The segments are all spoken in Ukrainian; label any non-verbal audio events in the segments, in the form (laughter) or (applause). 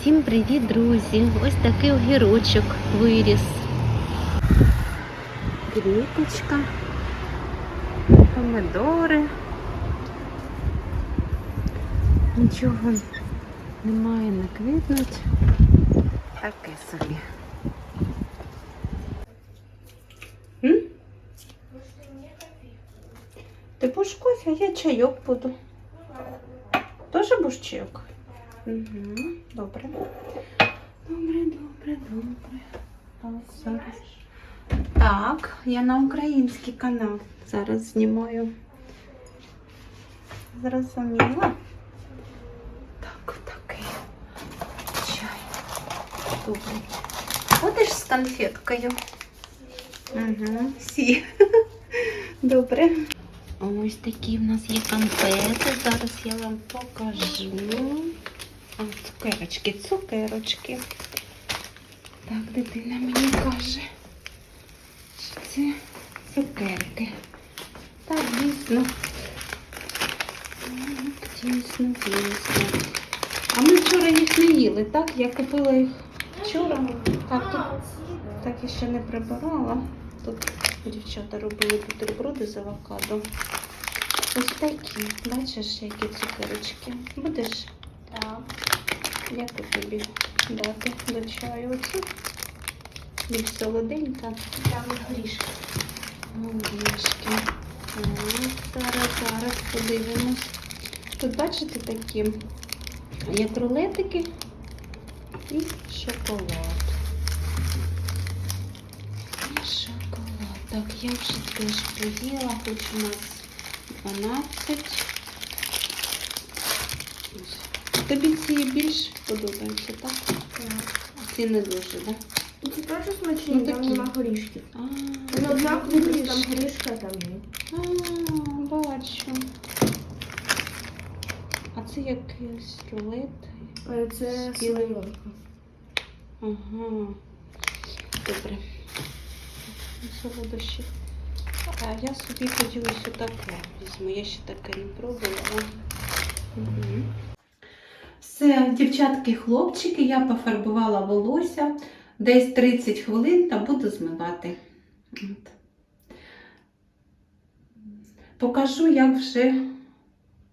Всім привіт, друзі! Ось такий огірочок виріс. Квіточка, помидори. Нічого немає, не квітнуть. Таке собі. М? Ти будеш кофе, а я чайок буду. Тоже будеш чайок? Угу, добре. Добре, добре, добре. Зараз. Так, я на український канал. Зараз знімаю. Зрозуміла. Так, отакий чай. Добре. Будеш з конфеткою? Угу, всі. (laughs) Добре. Ось такі в нас є конфети. Зараз я вам покажу. Цукерочки, цукерочки. Так, дитина мені каже, що це цукерки. Так, дійсно. Так, дійсно, дійсно. А ми вчора їх не їли, так? Я купила їх вчора. Так, тут так я ще не прибирала. Тут дівчата робили бутерброди з авокадо. Ось такі, бачиш, які цукерочки. Будеш? Так. Яку тобі дати до чаю? Оцю? Більш солоденька. Там горішки. Горішки. Зараз, зараз подивимось. Тут бачите такі, як рулетики і шоколад. І шоколад. Так, я вже теж поїла, хоч у нас 12. Ось. Тобі ці більш подобаються, так? Так. А ці не дуже, так? І це теж смачні, Ну, там такі. нема горішків. А, Вони однакові, просто там горішка, там ні. А, бачу. А це якийсь рулет. Е, Це солодка. Ага. Добре. Солодощі. А я собі тоді ось таке візьму. Я ще таке не пробувала. Угу. Все, дівчатки, хлопчики, я пофарбувала волосся десь 30 хвилин та буду змивати. От. Покажу, як вже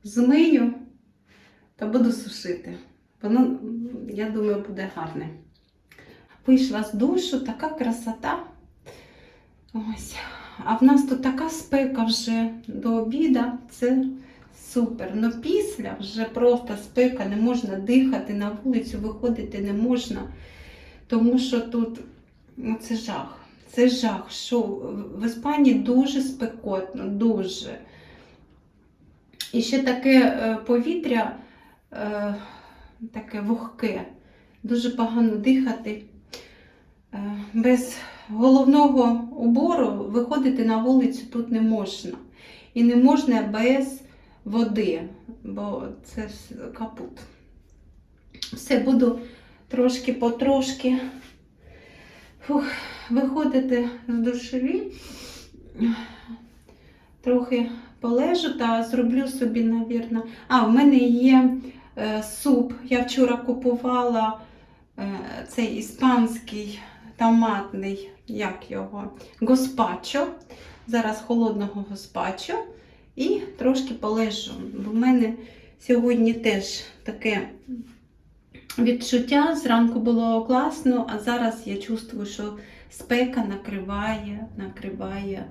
змию та буду сушити. Воно, я думаю, буде гарне. Вийшла з душу, така красота. Ось. А в нас тут така спека вже до обіда. Це супер. Ну після вже просто спека, не можна дихати, на вулицю виходити не можна. Тому що тут ну, це жах. Це жах. Що в- Іспанії дуже спекотно, дуже. І ще таке е, повітря е, таке вогке, дуже погано дихати. Е, Без головного убору виходити на вулицю тут не можна. І не можна без води, бо це капут. Все, буду трошки потрошки фух, виходити з душові. Трохи полежу та зроблю собі, навірно. А, в мене є е, суп. Я вчора купувала е, цей іспанський томатний, як його, госпачо. Зараз холодного госпачо. І трошки полежу. Бо в мене сьогодні теж таке відчуття. Зранку було класно, а зараз я чувствую, що спека накриває, накриває.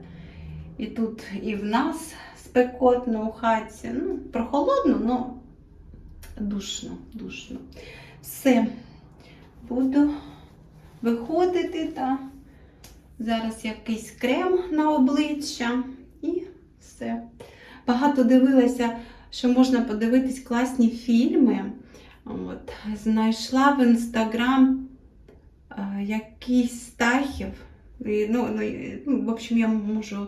І тут і в нас спекотно у хаті. Ну, прохолодно, але душно, душно. Все, буду виходити та зараз якийсь крем на обличчя і все. Багато дивилася, що можна подивитись класні фільми. От, знайшла в інстаграм е, якийсь Стахів. І, ну, ну, ну, в общем, я можу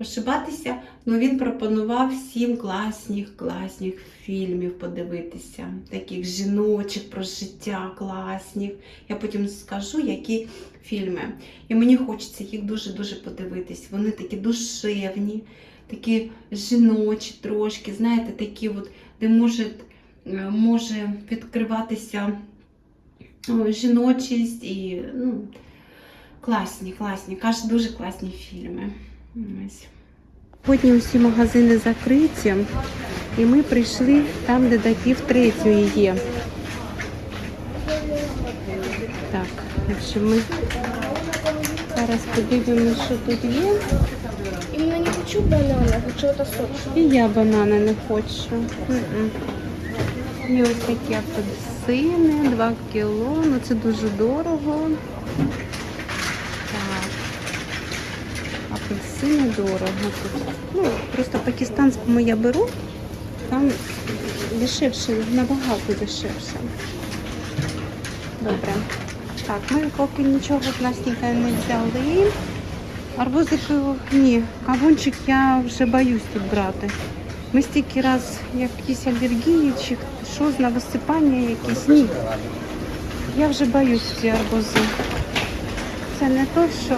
ошибатися, але він пропонував сім класних, класних фільмів подивитися, таких жіночих про життя класних. Я потім скажу, які фільми. І мені хочеться їх дуже-дуже подивитись. Вони такі душевні, такі жіночі трошки, знаєте, такі, от, де може, е, може відкриватися жіночість і ну, класні, класні, каже, дуже класні фільми. Сьогодні усі магазини закриті, і ми прийшли там, де до пів третьої є. Так, якщо ми зараз подивимося, що тут є. Именно не хочу банана, хочу это сочное. І я банани не хочу. М-м. І ось такі апельсини, 2 кіло. Ну це дуже дорого. Так. Апельсини дорого тут. Ну, просто пакистанському я беру. Там дешевше, набагато дешевше. Добре. Так, ми поки нічого з Настенька не взяли. Арбузики, ні, кавунчик я вже боюсь тут брати. Ми стільки раз якісь алергії чи що на висипання якісь. Ні. Я вже боюсь ці арбузи. Це не то, що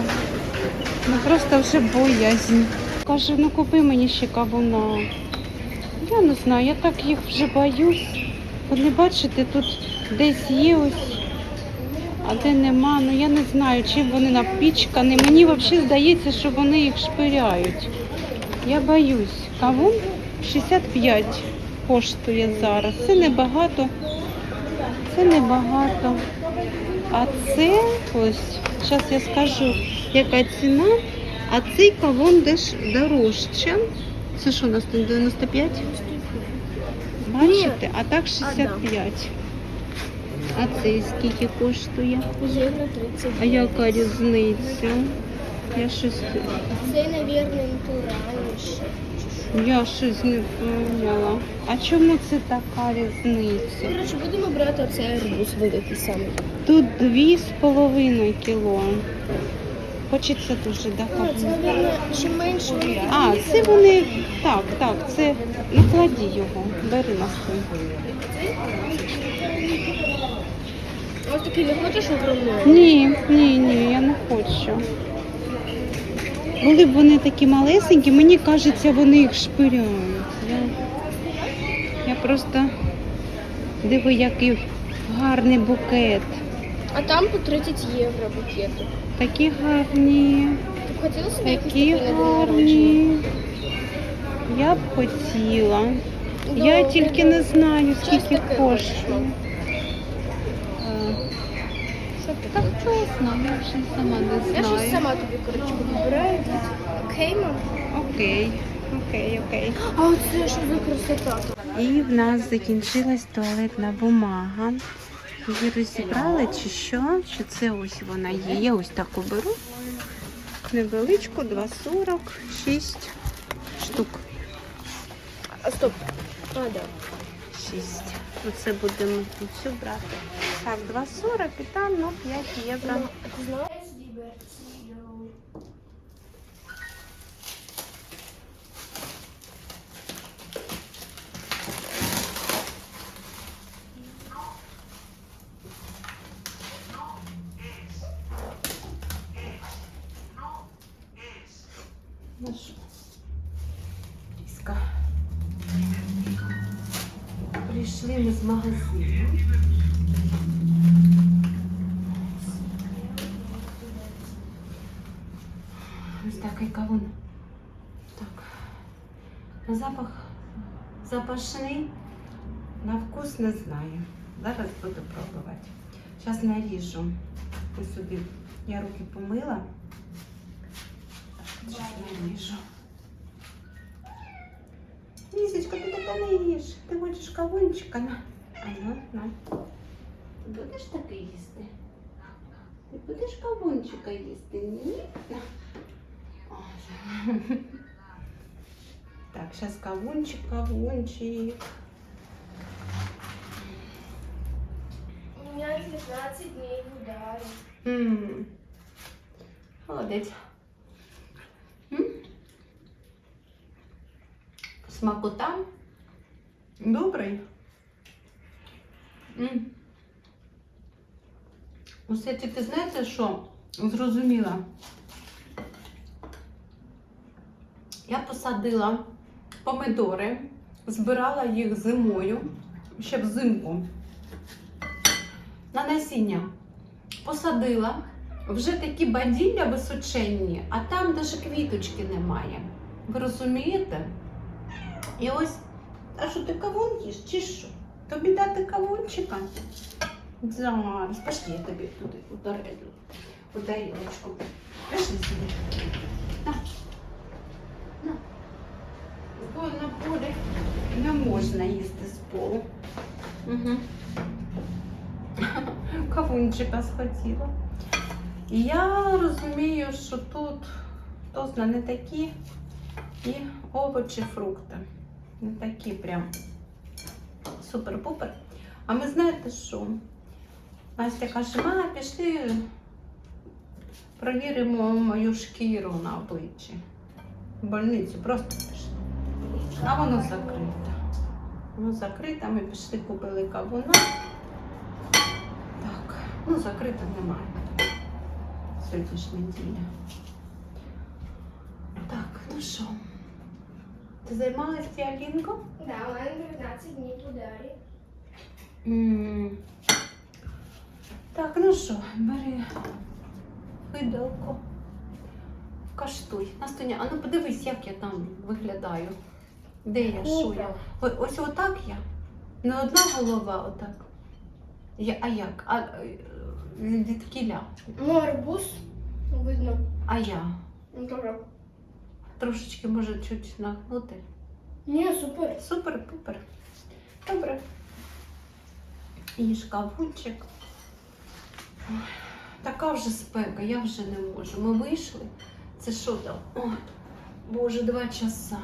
ну просто вже боязнь. Каже, ну купи мені ще кавуна. Я не знаю, я так їх вже боюсь. Вони бачите, тут десь є ось а де нема, ну я не знаю, чим вони напічкані. Мені взагалі здається, що вони їх шпиряють. Я боюсь. Кавун 65 коштує зараз. Це небагато. Це небагато. А це ось, зараз я скажу, яка ціна. А цей кавун деш дорожче. Це що у нас тут 95? Бачите? А так 65. А цей скільки коштує? Євро 30. А яка різниця? Я щось, Це, наверное, натуральніше. я щось не поняла. А чому це така різниця? Коротше, будемо брати оцей арбуз великий самий. Тут дві з половиною кіло. Хочеться дуже А, це, наверное, чим менше А, це вони. Так, так, це накладі його. Бери на стол. Ось такий не хочеш огромний? Ні, ні, ні, я не хочу. Були б вони такі малесенькі, мені кажеться, вони їх шпиряють. Я, я просто диви, який гарний букет. А там по 30 євро букету. Такі гарні, Ти б хотіла собі якийсь такі такий на день народження? гарні. Я б хотіла. Я Добре. тільки не знаю, Щось скільки таке коштує. Це так чесно, я вже сама не Я щось сама тобі, коротше, вибираю. Окей, мам? Окей, окей, окей. А оце що за красота? І в нас закінчилась туалетна бумага. Її розібрали чи що? Чи це ось вона є? Я ось таку беру. Невеличку, 2,40, 6 штук. А стоп. А, да. 6. Оце будемо цю брати. Так, 2,40 і там ну, 5 євро. А Прийшли ми з магазину. Ось такий кавун. Так. На запах запашний, на вкус не знаю. Зараз буду пробувати. Зараз наріжу. Ось сюди. Я руки помила. Зараз наріжу. Лізочка, ти таке не їш. Ти хочеш кавунчика? На. А ну, на. Ти будеш таке їсти? Ти будеш кавунчика їсти? Ні? На. Ой. Так, зараз кавунчик, кавунчик. У меня 19 дней в ударе. М. Молодець. М? Смакота. Добрий. М. Я тільки знаєте, що зрозуміла. Я посадила помидори, збирала їх зимою, ще взимку. на насіння посадила. Вже такі баділля височенні, а там навіть квіточки немає. Ви розумієте? І ось, а що ти кавун їш, чи що? Тобі дати кавунчика? Зараз, пошли я тобі туди, у тарелю, у тарілочку. Пішли сюди. На. На. Бо на полі (laughs) не можна їсти з полу. Угу. Кавунчика схотіла. Я розумію, що тут тозна не такі і овочі, фрукти. Не такі прям супер-пупер. А ми знаєте що? Настя каже, мама, пішли провіримо мою шкіру на обличчі. В больницю просто пішли. А воно закрите. Воно закрите, ми пішли, купили кавуна. Так, ну закрите немає. Сьогодні ж неділя. Так, ну що? Ти займалась Алінко? Да, у мене 19 днів у дарі. М. Так, ну що, бери виделку. Каштуй. Настуня, а ну подивись, як я там виглядаю. Де я, що я? О- Ось отак я. Не одна голова, отак. Я, а як? А е, від кіля. Ну, арбуз видно. А я. Ну, добре. Трошечки може чуть нагнути. Ні, супер. Супер, пупер. Добре. Їж кавунчик. Ой, Така вже спека, я вже не можу. Ми вийшли. Це що там? О, Боже, два часа.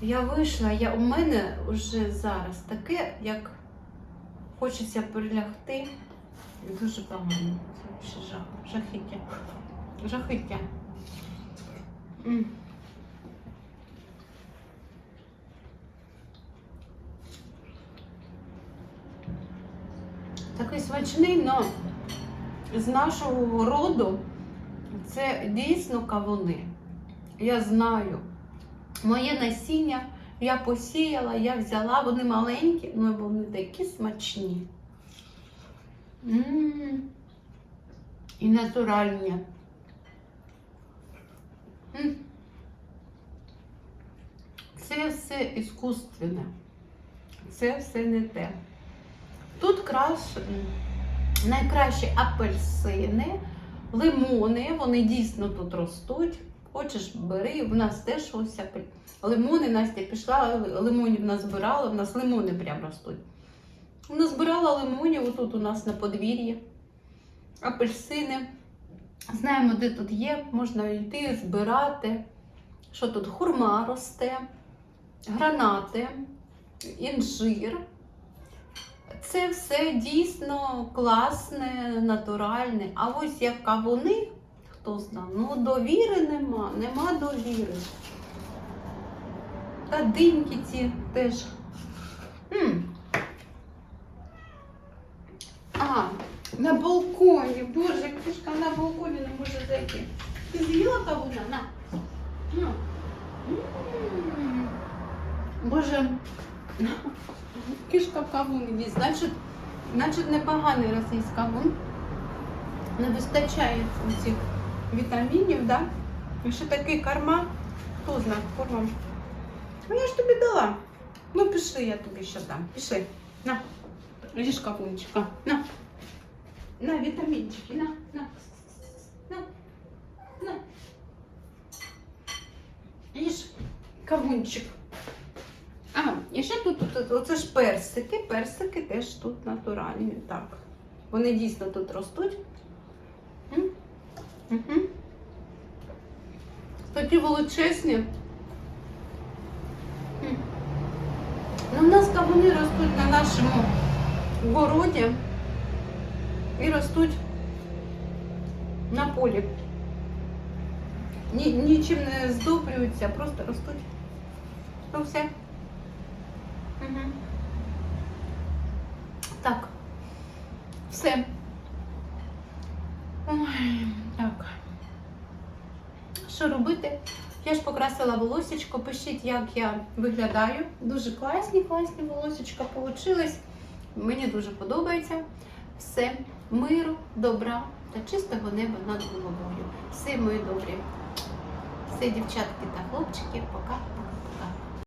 Я вийшла, я, у мене вже зараз таке, як хочеться прилягти. Дуже погано. Це жах, жахіття. Жахіття. М. Такий смачний, але з нашого роду це дійсно кавуни. Я знаю. Моє насіння я посіяла, я взяла, вони маленькі, але вони такі смачні. м І натуральні. Це все іскусственне. Це все не те. Тут краще, найкращі апельсини, лимони, вони дійсно тут ростуть. Хочеш, бери, в нас теж ось лимони, Настя пішла, лимонів назбирала, в нас лимони прям ростуть. Назбирала лимонів отут у нас на подвір'ї, апельсини. Знаємо, де тут є, можна йти, збирати. Що тут? Хурма росте, гранати, інжир. Це все дійсно класне, натуральне. А ось як кавуни, хто знає, ну довіри нема, нема довіри. Та диньки ці теж. м А, на балконі. Боже, кішка на балконі не може зайти. Ти з'їла кавуна? На. М. Боже. Кішка кавун їсть. Значить, значить непоганий російський кавун. Не вистачає цих вітамінів, да? І ще такий карма. Хто знає, корма. Ну я ж тобі дала. Ну пішли, я тобі ще дам. Пішли. На. Їж кавунчика. На. На, вітамінчики. На, на. На. На. Їж кавунчик. А, і ще тут, тут оце ж персики. Персики теж тут натуральні. Так. Вони дійсно тут ростуть. Мгм. Такі величезні. Ну, у нас кавуни ростуть на нашому городі і ростуть на полі. Ні, нічим не здобрюються, просто ростуть. Ну все. Угу. Так. Все. Ой, так. Що робити? Я ж покрасила волосечко. Пишіть, як я виглядаю. Дуже класні, класні волосечка получились. Мені дуже подобається. Все, миру, добра та чистого неба над головою. Все, мої добрі. Все, дівчатки та хлопчики, пока-пока-пока.